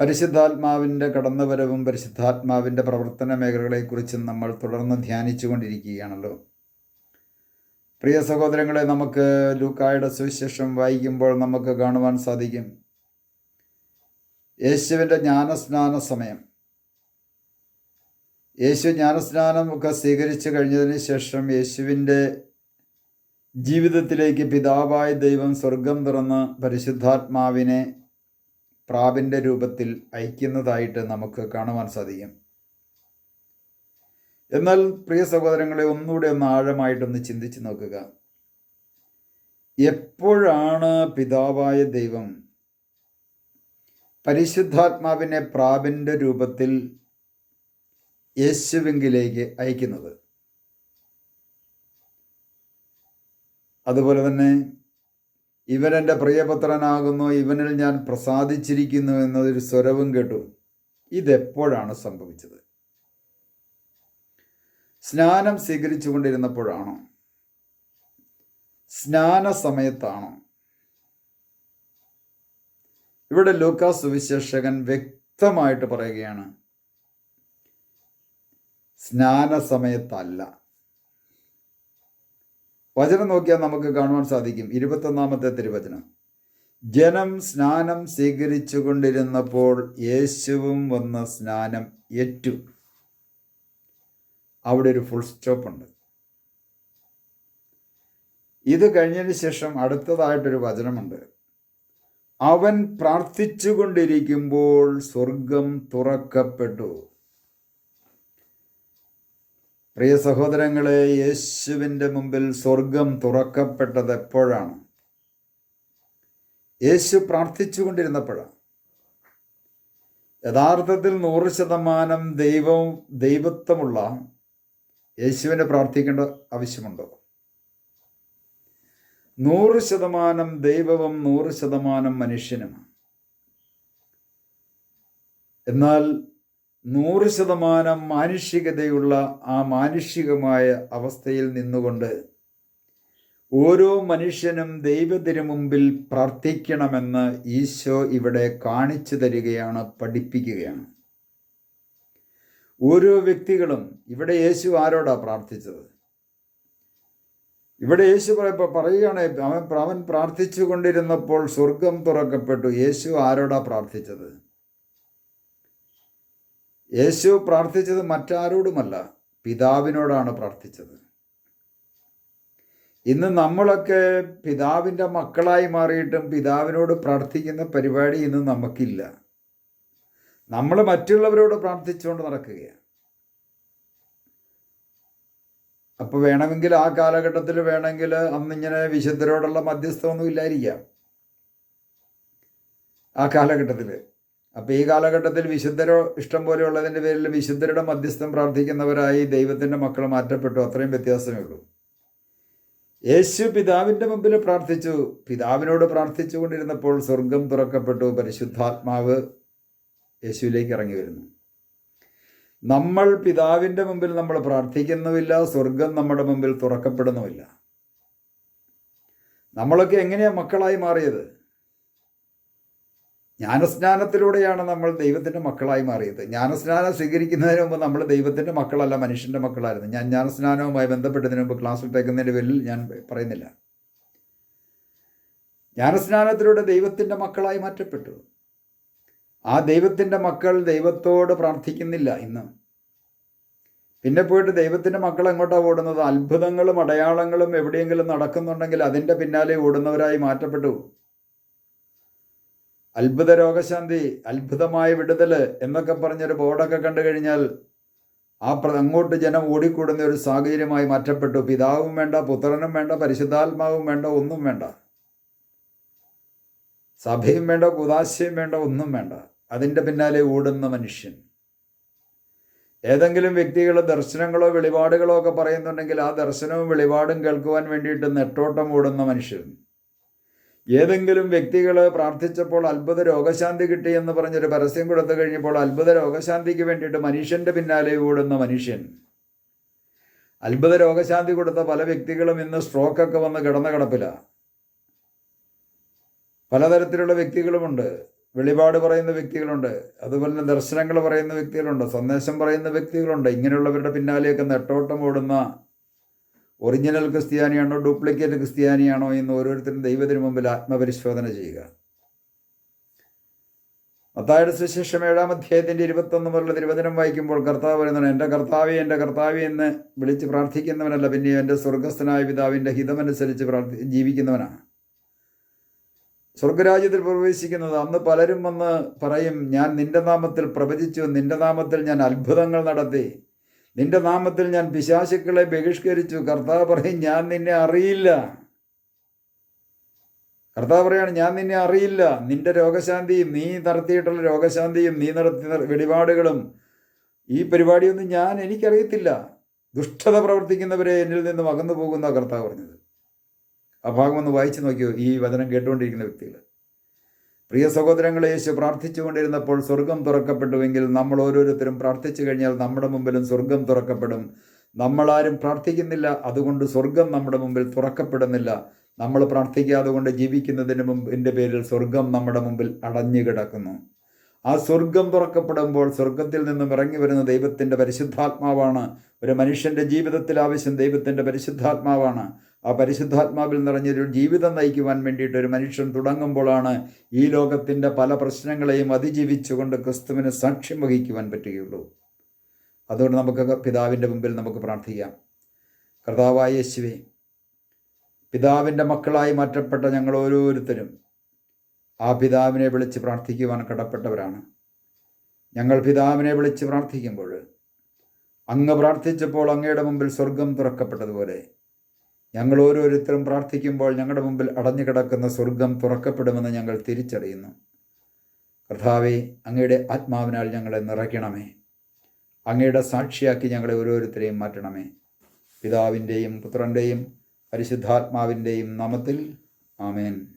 പരിശുദ്ധാത്മാവിന്റെ കടന്നുവരവും പരിശുദ്ധാത്മാവിന്റെ പ്രവർത്തന മേഖലകളെക്കുറിച്ചും നമ്മൾ തുടർന്ന് ധ്യാനിച്ചു കൊണ്ടിരിക്കുകയാണല്ലോ പ്രിയ സഹോദരങ്ങളെ നമുക്ക് ലൂക്കായുടെ സുവിശേഷം വായിക്കുമ്പോൾ നമുക്ക് കാണുവാൻ സാധിക്കും. യേശുവിന്റെ ജ്ഞാനസ്നാന സമയം. യേശു ജ്ഞാനസ്നാനം ഒക്കെ സ്വീകരിച്ചു കഴിഞ്ഞതിന് ശേഷം യേശുവിന്റെ ജീവിതത്തിലേക്ക് പിതാവായ ദൈവം സ്വർഗം തുറന്ന് പരിശുദ്ധാത്മാവിനെ പ്രാവിന്റെ രൂപത്തിൽ അയക്കുന്നതായിട്ട് നമുക്ക് കാണുവാൻ സാധിക്കും. എന്നാൽ പ്രിയ സഹോദരങ്ങളെ ഒന്നുകൂടെ ഒന്ന് ആഴമായിട്ടൊന്ന് ചിന്തിച്ചു നോക്കുക. എപ്പോഴാണ് പിതാവായ ദൈവം പരിശുദ്ധാത്മാവിനെ പ്രാവിന്റെ രൂപത്തിൽ യേശുവിങ്കിലേക്ക് അയക്കുന്നത്? അതുപോലെ തന്നെ ഇവൻ എന്റെ പ്രിയപുത്രനാകുന്നു ഇവനിൽ ഞാൻ പ്രസാദിച്ചിരിക്കുന്നു എന്നതൊരു സ്വരവും കേട്ടു. ഇതെപ്പോഴാണ് സംഭവിച്ചത്? സ്നാനം സ്വീകരിച്ചു കൊണ്ടിരുന്നപ്പോഴാണോ സ്നാന സമയത്താണോ? ഇവിടെ ലൂക്കാസ് സുവിശേഷകൻ വ്യക്തമായിട്ട് പറയുകയാണ് സ്നാന സമയത്തല്ല. വചനം നോക്കിയാൽ നമുക്ക് കാണുവാൻ സാധിക്കും. ഇരുപത്തൊന്നാമത്തെ തിരുവചനം. ജനം സ്നാനം സ്വീകരിച്ചു കൊണ്ടിരുന്നപ്പോൾ യേശുവും വന്ന സ്നാനം ഏറ്റു. അവിടെ ഒരു ഫുൾ സ്റ്റോപ്പ് ഉണ്ട്. ഇത് കഴിഞ്ഞതിന് ശേഷം അടുത്തതായിട്ടൊരു വചനമുണ്ട്. അവൻ പ്രാർത്ഥിച്ചുകൊണ്ടിരിക്കുമ്പോൾ സ്വർഗം തുറക്കപ്പെട്ടു. പ്രിയ സഹോദരങ്ങളെ യേശുവിന്റെ മുമ്പിൽ സ്വർഗം തുറക്കപ്പെട്ടത് എപ്പോഴാണ്? യേശു പ്രാർത്ഥിച്ചു കൊണ്ടിരുന്നപ്പോഴാണ്. യഥാർത്ഥത്തിൽ നൂറ് ശതമാനം ദൈവവും ദൈവത്വമുള്ള യേശുവിനെ പ്രാർത്ഥിക്കേണ്ട ആവശ്യമുണ്ടോ? നൂറ് ശതമാനം ദൈവവും നൂറ് ശതമാനം മനുഷ്യനും എന്നാൽ നൂറ് ശതമാനം മാനുഷികതയുള്ള ആ മാനുഷികമായ അവസ്ഥയിൽ നിന്നുകൊണ്ട് ഓരോ മനുഷ്യനും ദൈവത്തിനു മുമ്പിൽ പ്രാർത്ഥിക്കണമെന്ന് ഈശോ ഇവിടെ കാണിച്ചു തരികയാണ് പഠിപ്പിക്കുകയാണ്. ഓരോ വ്യക്തികളും ഇവിടെ യേശു ആരോടാ പ്രാർത്ഥിച്ചത്? ഇവിടെ യേശു പറയുകയാണ് അവൻ അവൻ പ്രാർത്ഥിച്ചു കൊണ്ടിരുന്നപ്പോൾ സ്വർഗം തുറക്കപ്പെട്ടു. യേശു ആരോടാ പ്രാർത്ഥിച്ചത്? യേശു പ്രാർത്ഥിച്ചത് മറ്റാരോടുമല്ല പിതാവിനോടാണ് പ്രാർത്ഥിച്ചത്. ഇന്ന് നമ്മളൊക്കെ പിതാവിന്റെ മക്കളായി മാറിയിട്ടും പിതാവിനോട് പ്രാർത്ഥിക്കുന്ന പരിപാടി ഇന്ന് നമുക്കില്ല. നമ്മൾ മറ്റുള്ളവരോട് പ്രാർത്ഥിച്ചുകൊണ്ട് നടക്കുകയാണ്. അപ്പോൾ വേണമെങ്കിൽ ആ കാലഘട്ടത്തിൽ വേണമെങ്കിൽ അന്നിങ്ങനെ വിശുദ്ധരോടുള്ള മധ്യസ്ഥമൊന്നും ഇല്ലായിരിക്കാം. ആ കാലഘട്ടത്തിൽ. അപ്പോൾ ഈ കാലഘട്ടത്തിൽ വിശുദ്ധരോ ഇഷ്ടം പോലെയുള്ളതിന്റെ പേരിൽ വിശുദ്ധരുടെ മധ്യസ്ഥം പ്രാർത്ഥിക്കുന്നവരായി ദൈവത്തിന്റെ മക്കൾ മാറ്റപ്പെട്ടു. അത്രയും വ്യത്യാസമേ ഉള്ളൂ. യേശു പിതാവിന്റെ മുമ്പിൽ പ്രാർത്ഥിച്ചു. പിതാവിനോട് പ്രാർത്ഥിച്ചു കൊണ്ടിരുന്നപ്പോൾ സ്വർഗം തുറക്കപ്പെട്ടു. പരിശുദ്ധാത്മാവ് യേശുവിലേക്ക് ഇറങ്ങി വരുന്നു. നമ്മൾ പിതാവിന്റെ മുമ്പിൽ നമ്മൾ പ്രാർത്ഥിക്കുന്നുമില്ല സ്വർഗം നമ്മുടെ മുമ്പിൽ തുറക്കപ്പെടുന്നുമില്ല. നമ്മളൊക്കെ എങ്ങനെയാണ് മക്കളായി മാറിയത്? ജ്ഞാനസ്നാനത്തിലൂടെയാണ് നമ്മൾ ദൈവത്തിന്റെ മക്കളായി മാറിയത്. ജ്ഞാനസ്നാനം സ്വീകരിക്കുന്നതിന് മുമ്പ് നമ്മൾ ദൈവത്തിന്റെ മക്കളല്ല മനുഷ്യന്റെ മക്കളായിരുന്നു. ഞാൻ ജ്ഞാനസ്നാനവുമായി ബന്ധപ്പെട്ടതിന് മുമ്പ് ക്ലാസ്സിൽ തേക്കുന്നതിന്റെ പേരിൽ ഞാൻ പറയുന്നില്ല. ജ്ഞാനസ്നാനത്തിലൂടെ ദൈവത്തിന്റെ മക്കളായി മാറ്റപ്പെട്ടു. ആ ദൈവത്തിന്റെ മക്കൾ ദൈവത്തോട് പ്രാർത്ഥിക്കുന്നില്ല ഇന്ന്. പിന്നെ പോയിട്ട് ദൈവത്തിന്റെ മക്കൾ എങ്ങോട്ടാണ് ഓടുന്നത്? അത്ഭുതങ്ങളും അടയാളങ്ങളും എവിടെയെങ്കിലും നടക്കുന്നുണ്ടെങ്കിൽ അതിന്റെ പിന്നാലെ ഓടുന്നവരായി മാറ്റപ്പെട്ടു. അത്ഭുത രോഗശാന്തി അത്ഭുതമായ വിടുതൽ എന്നൊക്കെ പറഞ്ഞൊരു ബോർഡൊക്കെ കണ്ടു കഴിഞ്ഞാൽ ആ അങ്ങോട്ട് ജനം ഓടിക്കൂടുന്ന ഒരു സാഹചര്യമായി മാറ്റപ്പെട്ടു. പിതാവും വേണ്ട പുത്രനും വേണ്ട പരിശുദ്ധാത്മാവും വേണ്ട ഒന്നും വേണ്ട. സഭയും വേണ്ട കുതാശയും വേണ്ട ഒന്നും വേണ്ട. അതിന്റെ പിന്നാലെ ഓടുന്ന മനുഷ്യൻ. ഏതെങ്കിലും വ്യക്തികൾ ദർശനങ്ങളോ വെളിപാടുകളോ ഒക്കെ പറയുന്നുണ്ടെങ്കിൽ ആ ദർശനവും വെളിപാടും കേൾക്കുവാൻ വേണ്ടിയിട്ട് നെട്ടോട്ടം ഓടുന്ന മനുഷ്യൻ. ഏതെങ്കിലും വ്യക്തികൾ പ്രാർത്ഥിച്ചപ്പോൾ അത്ഭുത രോഗശാന്തി കിട്ടി എന്ന് പറഞ്ഞൊരു പരസ്യം കൊടുത്തു കഴിഞ്ഞപ്പോൾ അത്ഭുത രോഗശാന്തിക്ക് വേണ്ടിയിട്ട് മനുഷ്യന്റെ പിന്നാലെ ഓടുന്ന മനുഷ്യൻ. അത്ഭുത രോഗശാന്തി കൊടുത്ത പല വ്യക്തികളും ഇന്ന് സ്ട്രോക്കൊക്കെ വന്ന് കിടന്ന കിടപ്പില. പലതരത്തിലുള്ള വ്യക്തികളുമുണ്ട്. വെളിപാട് പറയുന്ന വ്യക്തികളുണ്ട്. അതുപോലെ തന്നെ ദർശനങ്ങൾ പറയുന്ന വ്യക്തികളുണ്ട്. സന്ദേശം പറയുന്ന വ്യക്തികളുണ്ട്. ഇങ്ങനെയുള്ളവരുടെ പിന്നാലെയൊക്കെ നെട്ടോട്ടം ഓടുന്ന ഒറിജിനൽ ക്രിസ്ത്യാനിയാണോ ഡ്യൂപ്ലിക്കേറ്റ് ക്രിസ്ത്യാനിയാണോ എന്ന് ഓരോരുത്തരും ദൈവത്തിന് മുമ്പിൽ ആത്മപരിശോധന ചെയ്യുക. മത്തായുടെ സുശേഷം ഏഴാം അധ്യായത്തിന്റെ ഇരുപത്തൊന്ന് മുതലുള്ള തിരുവചനം വായിക്കുമ്പോൾ കർത്താവ് പറയുന്നത് എന്റെ കർത്താവെ എന്റെ കർത്താവെ എന്ന് വിളിച്ച് പ്രാർത്ഥിക്കുന്നവനല്ല പിന്നെ എന്റെ സ്വർഗസ്ഥനായ പിതാവിന്റെ ഹിതമനുസരിച്ച് പ്രാർത്ഥി ജീവിക്കുന്നവനാണ്. സ്വർഗരാജ്യത്തിൽ പ്രവേശിക്കുന്നത് അന്ന് പലരും വന്ന് പറയും ഞാൻ നിന്റെ നാമത്തിൽ പ്രവചിച്ചു നിന്റെ നാമത്തിൽ ഞാൻ അത്ഭുതങ്ങൾ നടത്തി നിന്റെ നാമത്തിൽ ഞാൻ പിശാശുക്കളെ ബഹിഷ്കരിച്ചു. കർത്താവ് പറയും ഞാൻ നിന്നെ അറിയില്ല. കർത്താവ് പറയാണ് ഞാൻ നിന്നെ അറിയില്ല. നിന്റെ രോഗശാന്തിയും നീ നടത്തിയിട്ടുള്ള രോഗശാന്തിയും നീ നടത്തിയ വെളിപാടുകളും ഈ പരിപാടിയൊന്നും ഞാൻ എനിക്കറിയത്തില്ല. ദുഷ്ടത പ്രവർത്തിക്കുന്നവരെ എന്നിൽ നിന്നും അകന്നു പോകുന്ന കർത്താവ് പറഞ്ഞത്. ആ ഭാഗം ഒന്ന് വായിച്ചു നോക്കിയോ? ഈ വചനം കേട്ടുകൊണ്ടിരിക്കുന്ന വ്യക്തികൾ. പ്രിയ സഹോദരങ്ങളെ യേശു പ്രാർത്ഥിച്ചുകൊണ്ടിരുന്നപ്പോൾ സ്വർഗം തുറക്കപ്പെട്ടുവെങ്കിൽ നമ്മൾ ഓരോരുത്തരും പ്രാർത്ഥിച്ചു കഴിഞ്ഞാൽ നമ്മുടെ മുമ്പിലും സ്വർഗം തുറക്കപ്പെടും. നമ്മളാരും പ്രാർത്ഥിക്കുന്നില്ല അതുകൊണ്ട് സ്വർഗം നമ്മുടെ മുമ്പിൽ തുറക്കപ്പെടുന്നില്ല. നമ്മൾ പ്രാർത്ഥിക്കാതെ കൊണ്ട് ജീവിക്കുന്നതിന് മുമ്പിന്റെ പേരിൽ സ്വർഗം നമ്മുടെ മുമ്പിൽ അടഞ്ഞു കിടക്കുന്നു ആ സ്വർഗം തുറക്കപ്പെടുമ്പോൾ സ്വർഗത്തിൽ നിന്നും ഇറങ്ങി വരുന്ന ദൈവത്തിന്റെ പരിശുദ്ധാത്മാവാണ്. ഒരു മനുഷ്യന്റെ ജീവിതത്തിൽ ആവശ്യം ദൈവത്തിന്റെ പരിശുദ്ധാത്മാവാണ്. ആ പരിശുദ്ധാത്മാവിൽ നിറഞ്ഞൊരു ജീവിതം നയിക്കുവാൻ വേണ്ടിയിട്ട് ഒരു മനുഷ്യൻ തുടങ്ങുമ്പോഴാണ് ഈ ലോകത്തിന്റെ പല പ്രശ്നങ്ങളെയും അതിജീവിച്ചുകൊണ്ട് ക്രിസ്തുവിന് സാക്ഷ്യം വഹിക്കുവാൻ പറ്റുകയുള്ളൂ. അതുകൊണ്ട് നമുക്ക് പിതാവിന്റെ മുമ്പിൽ നമുക്ക് പ്രാർത്ഥിക്കാം. കർത്താവായ യേശുവേ പിതാവിന്റെ മക്കളായി മാറ്റപ്പെട്ട ഞങ്ങൾ ഓരോരുത്തരും ആ പിതാവിനെ വിളിച്ച് പ്രാർത്ഥിക്കുവാൻ കടപ്പെട്ടവരാണ്. ഞങ്ങൾ പിതാവിനെ വിളിച്ച് പ്രാർത്ഥിക്കുമ്പോൾ അങ്ങ് പ്രാർത്ഥിച്ചപ്പോൾ അങ്ങയുടെ മുമ്പിൽ സ്വർഗം തുറക്കപ്പെട്ടതുപോലെ ഞങ്ങൾ ഓരോരുത്തരും പ്രാർത്ഥിക്കുമ്പോൾ ഞങ്ങളുടെ മുമ്പിൽ അടഞ്ഞു കിടക്കുന്ന സ്വർഗം തുറക്കപ്പെടുമെന്ന് ഞങ്ങൾ തിരിച്ചറിയുന്നു. കർത്താവെ അങ്ങയുടെ ആത്മാവിനാൽ ഞങ്ങളെ നിറയ്ക്കണമേ. അങ്ങയുടെ സാക്ഷിയാക്കി ഞങ്ങളെ ഓരോരുത്തരെയും മാറ്റണമേ. പിതാവിന്റെയും പുത്രന്റെയും പരിശുദ്ധാത്മാവിന്റെയും നാമത്തിൽ ആമേൻ.